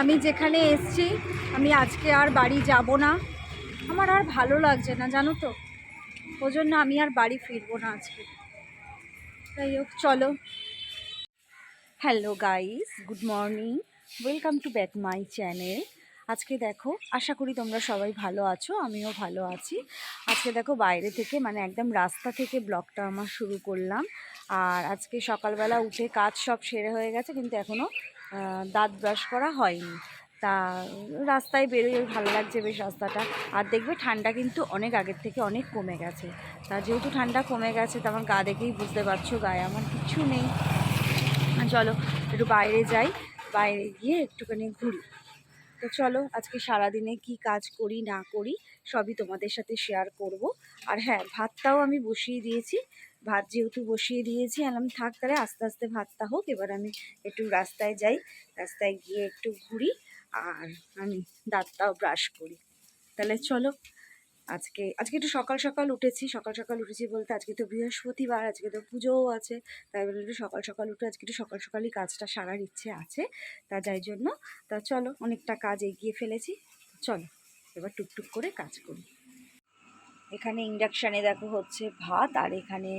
আমি যেখানে এসছি, আমি আজকে আর বাড়ি যাব না। আমার আর ভালো লাগছে না, জানো তো? ওই জন্য আমি আর বাড়ি ফিরবো না আজকে। তাই হোক, চলো। Hello guys good morning welcome to back my channel আজকে দেখো, আশা করি তোমরা সবাই ভালো আছো, আমিও ভালো আছি। আজকে দেখো, বাইরে থেকে মানে একদম রাস্তা থেকে ব্লগটা আমার শুরু করলাম। আর আজকে সকালবেলা উঠে কাজ সব সেরে হয়ে গেছে, কিন্তু এখনও দাঁত ব্রাশ করা হয়নি। তা রাস্তায় বেরোই ভালো লাগছে বেশ রাস্তাটা। আর দেখবে ঠান্ডা কিন্তু অনেক আগের থেকে অনেক কমে গেছে। তা যেহেতু ঠান্ডা কমে গেছে, তো আমার গা দেখেই বুঝতে পারছ, গায়ে আমার কিছু নেই। চলো একটু বাইরে যাই, বাইরে গিয়ে একটুখানি ঘুরি। তো চলো আজকে সারাদিনে কি কাজ করি, না করি, সবই তোমাদের সাথে শেয়ার করব। আর হ্যাঁ ভাতটাও আমি বসিয়ে দিয়েছি। ভাত যেহেতু বসিয়ে দিয়েছি আলাম থাক তাহলে আস্তে আস্তে ভাতটা হোক, এবার আমি একটু রাস্তায় যাই, রাস্তায় গিয়ে একটু ঘুরি, আর আমি দাঁতটাও ব্রাশ করি। তাহলে চলো, আজকে আজকে একটু সকাল সকাল উঠেছি, সকাল সকাল উঠেছি বলতে আজকে তো বৃহস্পতিবার, আজকে তো পুজোও আছে, তাই বলে একটু সকাল সকাল উঠে আজকে একটু সকাল সকালই কাজটা সারার ইচ্ছে আছে, তা যাই জন্য, তা চলো, অনেকটা কাজ এগিয়ে ফেলেছি, চলো, এবার টুকটুক করে কাজ করি। এখানে ইন্ডাকশানে দেখো হচ্ছে ভাত, আর এখানে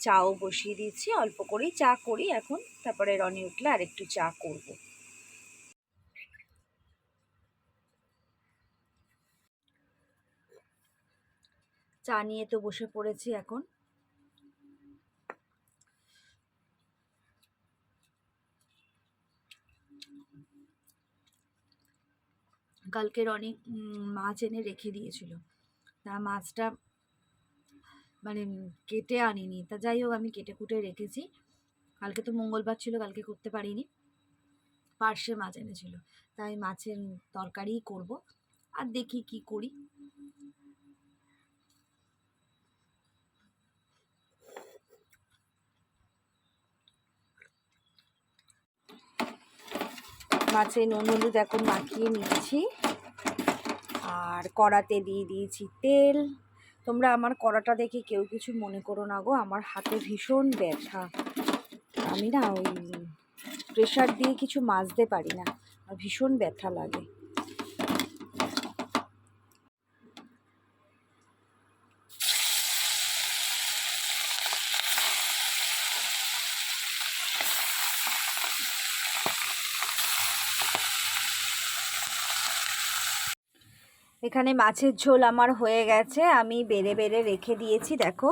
চাও বসিয়ে দিয়েছি। অল্প করেই চা করি এখন, তারপরে রনি উঠলে আর একটু চা করব। চা নিয়ে তো বসে পড়েছি এখন। কালকের অনেক মাছ এনে রেখে দিয়েছিল। তা মাছটা মানে কেটে আনিনি। তা যাই হোক, আমি কেটে কুটে রেখেছি। কালকে তো মঙ্গলবার ছিল, কালকে করতে পারিনি। পার্শে মাছ এনেছিল। তাই মাছের তরকারিই করব আর দেখি কি করি। মাছে নুন হলুদ এখন মাখিয়ে নিচ্ছি। আর কড়াতে দিয়ে দিয়েছি তেল। তোমরা আমার কড়াটা দেখে কেউ কিছু মনে করো না গো, আমার হাতে ভীষণ ব্যথা। আমি না ওই প্রেশার দিয়ে কিছু মাজতে পারি না ভীষণ ব্যথা লাগে। এখানে মাছের ঝোল আমার হয়ে গেছে, আমি বেড়ে বেড়ে রেখে দিয়েছি, দেখো।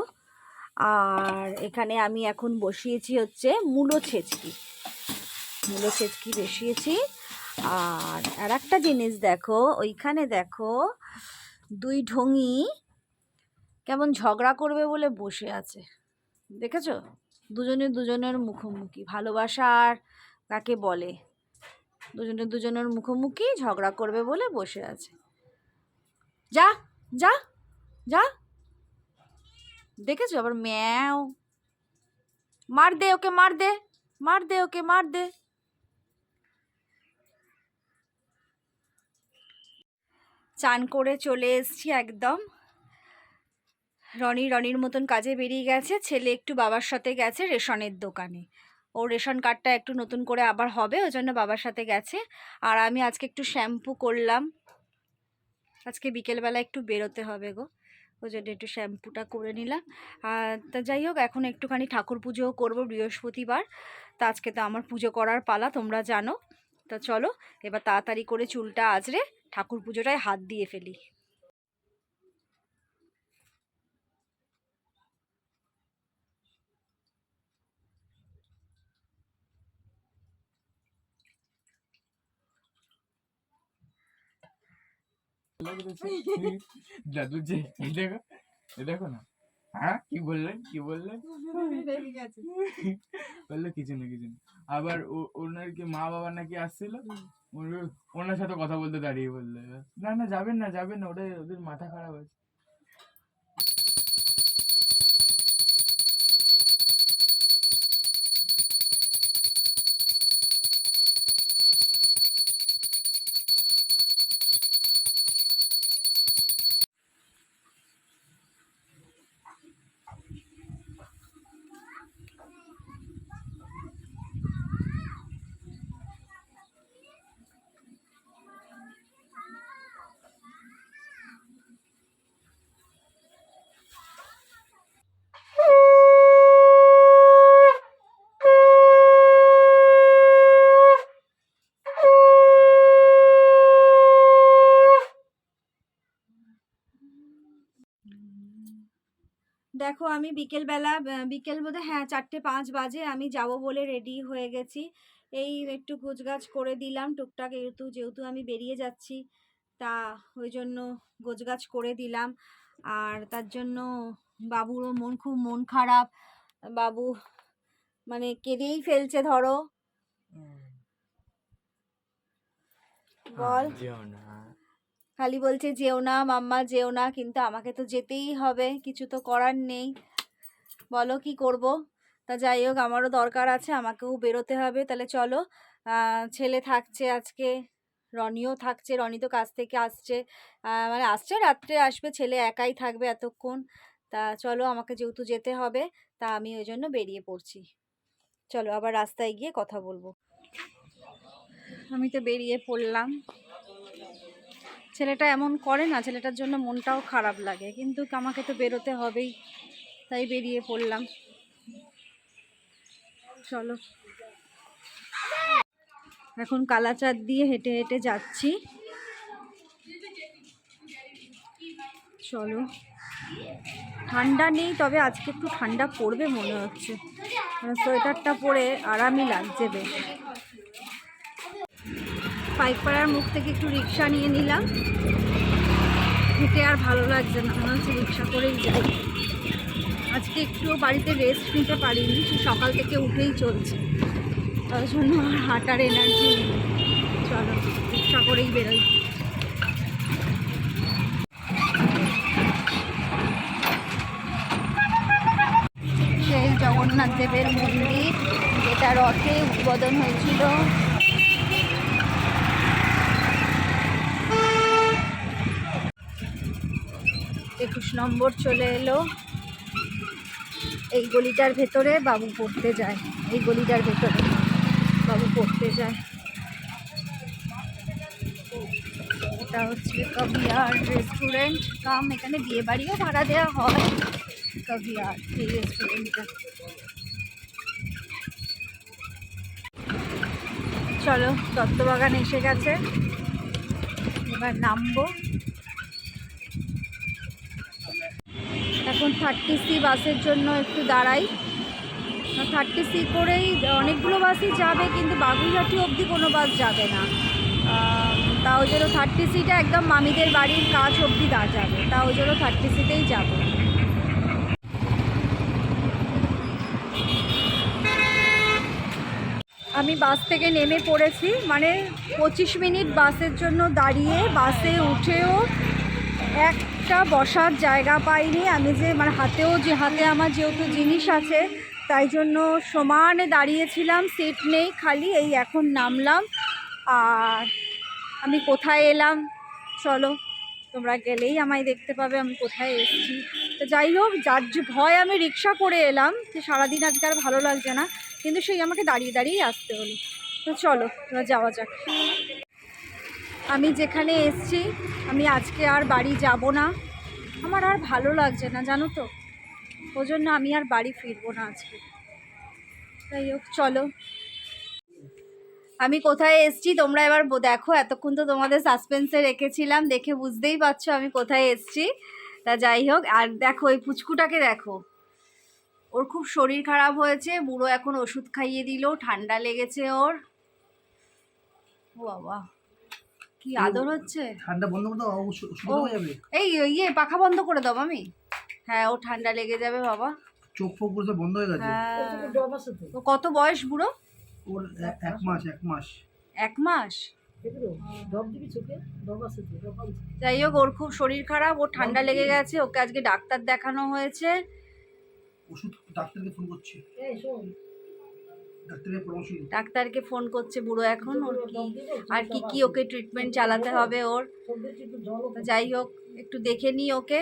আর এখানে আমি এখন বসিয়েছি হচ্ছে মূলো ছেচকি। মূলো ছেচকি বসিয়েছি। আর আর একটা জিনিস দেখো, ওইখানে দেখো দুই ঢঙি কেমন ঝগড়া করবে বলে বসে আছে। দেখেছ? দুজনে দুজনের মুখোমুখি, ভালোবাসা আর কাকে বলে? দুজনে দুজনের মুখোমুখি ঝগড়া করবে বলে বসে আছে। যা যা যা। দেখেছ? আবার ম্যাও। মার দে ওকে, মার দে মার দে ওকে, মার দে। চান করে চলে এসছি একদম। রনি, রনির মতন কাজে বেরিয়ে গেছে। ছেলে একটু বাবার সাথে গেছে রেশনের দোকানে। ও রেশন কার্ডটা একটু নতুন করে আবার হবে, ওই জন্য বাবার সাথে গেছে। আর আমি আজকে একটু শ্যাম্পু করলাম। আজকে বিকেলবেলা একটু বেরোতে হবে গো। ওই জন্য একটু শ্যাম্পুটা করে নিলাম। আর তা যাই হোক, এখন একটুখানি ঠাকুর পুজোও করব বৃহস্পতিবার। তা আজকে তো আমার পুজো করার পালা, তোমরা জানো। তা চলো, এবার তাড়াতাড়ি করে চুলটা আজরে ঠাকুর পুজোটায় হাত দিয়ে ফেলি। দাদু যে দেখো দেখো না। হ্যাঁ কি বললেন কি বললেন? বলল কিছু না কিছু না। আবার ওনার কি মা বাবা নাকি আসছিল? ওনার সাথে কথা বলতে দাঁড়িয়ে বললে। না না যাবেন না যাবেন না ওটা ওদের মাথা খারাপ আছে। দেখো আমি বিকেলবেলা বিকেল বোধহয় হ্যাঁ চারটে পাঁচ বাজে আমি যাব বলে রেডি হয়ে গেছি। এই একটু গোছগাছ করে দিলাম টুকটাক যেহেতু যেহেতু আমি বেরিয়ে যাচ্ছি তা ওই জন্য গোছগাছ করে দিলাম। আর তার জন্য বাবুরও মন খুব মন খারাপ। বাবু মানে কেঁদেই ফেলছে ধরো। বল। খালি বলছে, যেও না মাম্মা, যেও না, কিন্তু আমাকে তো যেতেই হবে, কিছু তো করার নেই। বলো কি করব? তা যাই হোক, আমারও দরকার আছে, আমাকেও বেরোতে হবে। তাহলে চলো ছেলে থাকছে আজকে, রনিও থাকছে, রনি তো কাজ থেকে আসছে। মানে আসছে, রাত্রে আসবে, ছেলে একাই থাকবে এতক্ষণ। তা চলো, আমাকে যেহেতু যেতে হবে, তা আমি ওই জন্য বেরিয়ে পড়ছি। চলো, আবার রাস্তায় গিয়ে কথা বলব। আমি তো বেরিয়ে পড়লাম। ছেলেটা এমন করে না, ছেলেটার জন্য মনটাও খারাপ লাগে। কিন্তু আমাকে তো বেরোতে হবেই, তাই বেরিয়ে পড়লাম। চলো। এখন কালাচাঁদ দিয়ে হেঁটে হেঁটে যাচ্ছি। চলো। ঠান্ডা নেই, তবে আজকে একটু ঠান্ডা পড়বে মনে হচ্ছে। মানে সোয়েটারটা পরে আরামই লাগছে বেশ। পাইকপাড়ার মুখ থেকে একটু রিক্সা নিয়ে নিলাম। হেঁটে আর ভালো লাগছে না, মনে হচ্ছে রিক্সা করেই যাই আজকে একটু বাড়িতে রেস্ট নিতে পারিনি, সে সকাল থেকে উঠেই চলছে। তার জন্য হাঁটার এনার্জি চলো, রিক্সা করেই বেরোই। সেই জগন্নাথ দেবের মন্দির, যেটা রথে উদ্বোধন হয়েছিল। নম্বর চলে এলো। এই গলিটার ভেতরে বাবু পড়তে যায়। এই গলিটার ভেতরে বাবু পড়তে যায়। এটা হচ্ছে কবিয়ার রেস্টুরেন্ট কাম এখানে বিয়ে বাড়িও ভাড়া দেওয়া হয়। কবিয়ার এই রেস্টুরেন্টটা চলো, দত্তবাগান এসে গেছে। এবার নামবো। এখন থার্টি সি বাসের জন্য একটু দাঁড়াই। থার্টি সি করেই অনেকগুলো বাসই যাবে কিন্তু বাগুইহাটি অবধি কোনো বাস যাবে না। আম, তা ওই জন্য থার্টি সিটা একদম মামিদের বাড়ির কাজ অবধি দা যাবে তা ওই জন্য থার্টি সিতেই যাব। আমি বাস থেকে নেমে পড়েছি মানে পঁচিশ মিনিট বাসের জন্য দাঁড়িয়ে বাসে উঠেও একটা বসার জায়গা পাইনি। আমি যে মানে হাতেও যে হাতে আমার যেহেতু জিনিস আছে, তাই জন্য সমানে দাঁড়িয়েছিলাম সিট নেই খালি, এই এখন নামলাম। আর আমি কোথায় এলাম? চলো, তোমরা গেলেই আমায় দেখতে পাবে আমি কোথায় এসেছি। তো যাই হোক, যার যে ভয় আমি রিক্সা করে এলাম যে সারাদিন আজকে আর ভালো লাগছে না, কিন্তু সেই আমাকে দাঁড়িয়ে দাঁড়িয়েই আসতে হলো। তো চলো যাওয়া যাক। আমি যেখানে এসছি, আমি আজকে আর বাড়ি যাব না। আমার আর ভালো লাগছে না, জানো তো? ওই জন্য আমি আর বাড়ি ফিরবো না আজকে। যাই হোক, চলো। আমি কোথায় এসছি তোমরা এবার দেখো, এতক্ষণ তো তোমাদের সাসপেন্সে রেখেছিলাম, দেখে বুঝতেই পারছ আমি কোথায় এসছি। তা যাই হোক, আর দেখো, এই পুচকুটাকে দেখো। ওর খুব শরীর খারাপ হয়েছে, বুড়ো এখন ওষুধ খাইয়ে দিল, ঠান্ডা লেগেছে ওর। বাবা। কি আদর হচ্ছে? ঠান্ডা বন্ধ করে দাও হয়ে যাবে। এই ইয়ে পাখা বন্ধ করে দাও আমি হ্যাঁ ও ঠান্ডা লেগে যাবে বাবা। চোখ ফোক সব বন্ধ হয়ে গেছে। হ্যাঁ। কত বয়স বুড়ো? ওর এক মাস এক মাস। এক মাস? যাই হোক ওর খুব শরীর খারাপ ওর ঠান্ডা লেগে গেছে ওকে আজকে ডাক্তার দেখানো হয়েছে। ওষুধ ডাক্তারকে ফোন করছে। ডাক্তারকে ফোন করছে বুড়ো এখন ওর কি আর কি কি ওকে ট্রিটমেন্ট চালাতে হবে ওর? যাই হোক একটু দেখে নিই ওকে।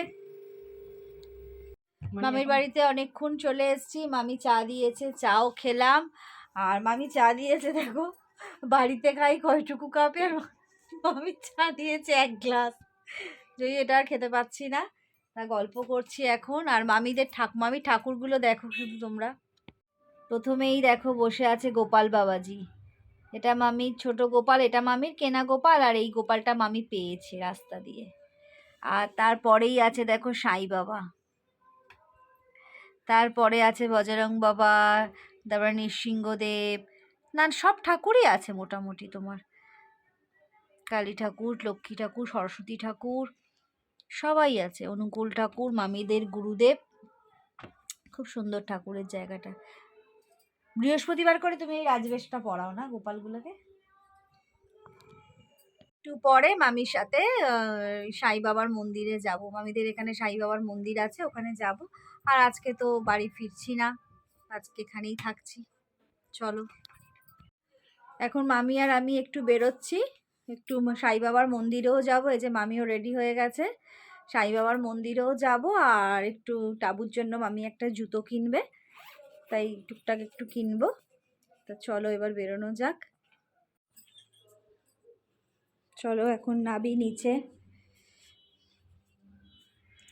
মামির বাড়িতে অনেকক্ষণ চলে এসেছি মামি চা দিয়েছে চাও খেলাম আর মামি চা দিয়েছে দেখো বাড়িতে খাই কয়টুকু কাপে মামি চা দিয়েছে এক গ্লাস। যদি এটা আর খেতে পাচ্ছি না তা গল্প করছি এখন আর মামিদের ঠাক মামি ঠাকুরগুলো দেখো শুধু তোমরা। প্রথমেই দেখো বসে আছে গোপাল বাবাজি। এটা মামির ছোট গোপাল, এটা মামির কেনা গোপাল, আর এই গোপালটা মামি পেয়েছে রাস্তা দিয়ে। আর তারপরেই আছে দেখো সাই বাবা। তারপরে আছে বজরং বাবা, তারপরে নৃসিংহদেব, না, সব ঠাকুরই আছে মোটামুটি তোমার। কালী ঠাকুর, লক্ষ্মী ঠাকুর, সরস্বতী ঠাকুর, সবাই আছে। অনুকূল ঠাকুর, মামিদের গুরুদেব। খুব সুন্দর ঠাকুরের জায়গাটা। বৃহস্পতিবার করে তুমি এই রাজবেশটা পড়াও না গোপালগুলোকে? একটু পরে মামির সাথে সাই বাবার মন্দিরে যাব। মামিদের এখানে সাই বাবার মন্দির আছে, ওখানে যাব। আর আজকে তো বাড়ি ফিরছি না, আজকে এখানেই থাকছি। চলো। এখন মামি আর আমি একটু বেরোচ্ছি, একটু সাই বাবার মন্দিরেও যাব। এই যে মামিও রেডি হয়ে গেছে, সাই বাবার মন্দিরেও যাব। আর একটু টাবুর জন্য মামি একটা জুতো কিনবে। তাই টুকটাক একটু কিনবো। তা চলো এবার বেরোনো যাক। চলো এখন নাবি নিচে।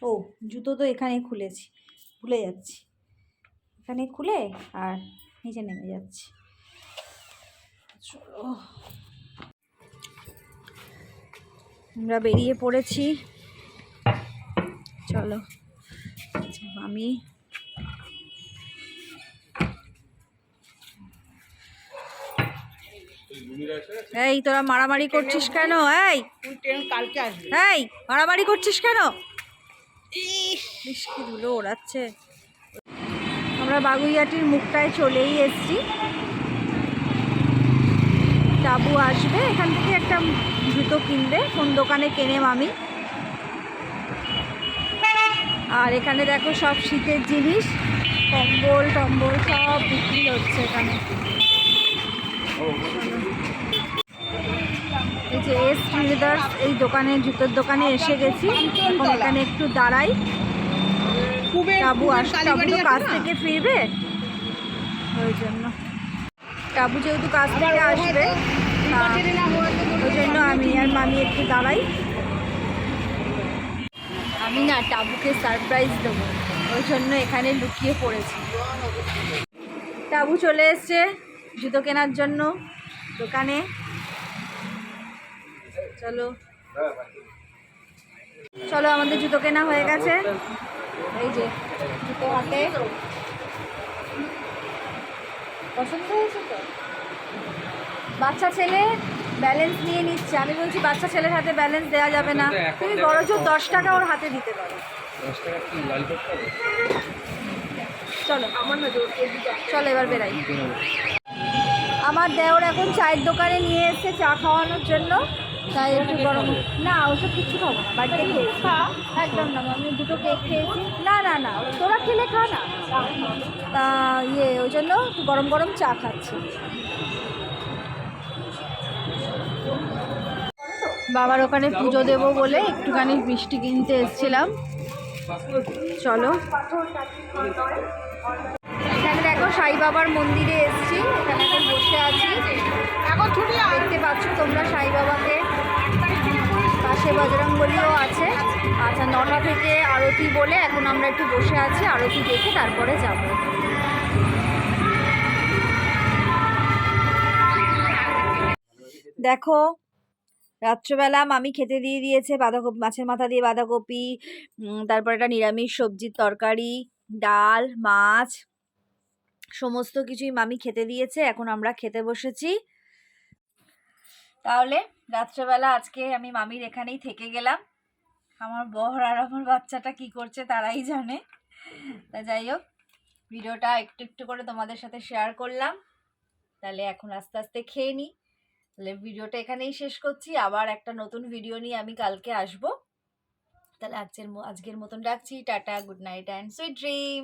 ও, জুতো তো এখানে খুলেছি ভুলে যাচ্ছি। এখানে খুলে আর নিচে নেমে যাচ্ছি। চলো। আমরা বেরিয়ে পড়েছি। চলো আমি এই, তোরা মারামারি করছিস কেন? এই। এই, মারামারি করছিস কেন? ধুলো ওড়াচ্ছে। আমরা বাগুইয়াটির মুখটায় চলেই এসেছি। টাবু আসবে, এখান থেকে একটা জুতো কিনবে, কোন দোকানে কেনে মামি। আর এখানে দেখো সব শীতের জিনিস, কম্বল টম্বল সব বিক্রি হচ্ছে এখানে। যে এস ট্রেডার্স এই দোকানে জুতোর দোকানে এসে গেছি। এখন এখানে একটু দাঁড়াই। টাবু আস টাবু কাজ থেকে ফিরবে? ওই জন্য। টাবু যেহেতু কাজ থেকে আসবে ওই জন্য আমি আর মামি একটু দাঁড়াই। আমি না টাবুকে সারপ্রাইজ দেবো। ওই জন্য এখানে লুকিয়ে পড়েছি। টাবু চলে এসছে জুতো কেনার জন্য দোকানে। চলো। চলো আমাদের জুতো কেনা হয়ে গেছে। এই যে জুতো হাতে। পছন্দ হয়েছে তো? বাচ্চা ছেলে ব্যালেন্স নিয়ে নিচ্ছে। আমি বলছি বাচ্চা ছেলের হাতে ব্যালেন্স দেওয়া যাবে না। তুমি বড় জোর দশ টাকা ওর হাতে দিতে পারো। চলো। আমার না চলো এবার বেরাই। আমার দেওর এখন চায়ের দোকানে নিয়ে এসছে চা খাওয়ানোর জন্য। তাই একটু গরম না ওসব কিছু খাব না বাড়িতে খেয়েছি। একদম না আমি দুটো কেক খেয়েছি। না না না তোরা খেলে খা না। তা ইয়ে ওই জন্য একটু গরম গরম চা খাচ্ছি। বাবার ওখানে পুজো দেবো বলে একটুখানি মিষ্টি কিনতে এসেছিলাম। চলো। এখানে দেখো সাই বাবার মন্দিরে এসেছি। এখানে এখন বসে আছি। এখন দেখতে পাচ্ছ তোমরা সাই বাবাকে। পাশে বজরঙ্গলিও আছে। আচ্ছা নটা থেকে আরতি বলে এখন আমরা একটু বসে আছি, আরতি দেখে তারপরে যাব। দেখো, রাত্রবেলা মামি খেতে দিয়ে দিয়েছে বাঁধাকপি, মাছের মাথা দিয়ে বাঁধাকপি তারপর একটা নিরামিষ সবজির তরকারি, ডাল, মাছ, সমস্ত কিছুই মামি খেতে দিয়েছে, এখন আমরা খেতে বসেছি। তাহলে রাত্রেবেলা আজকে আমি মামির এখানেই থেকে গেলাম। আমার বর আর আমার বাচ্চাটা কি করছে তারাই জানে। তা যাই হোক, ভিডিওটা একটু একটু করে তোমাদের সাথে শেয়ার করলাম। তাহলে এখন আস্তে আস্তে খেয়ে নিই তাহলে ভিডিওটা এখানেই শেষ করছি। আবার একটা নতুন ভিডিও নিয়ে আমি কালকে আসব। তাহলে আজকের আজকের মতন রাখছি। Tata good night and sweet dream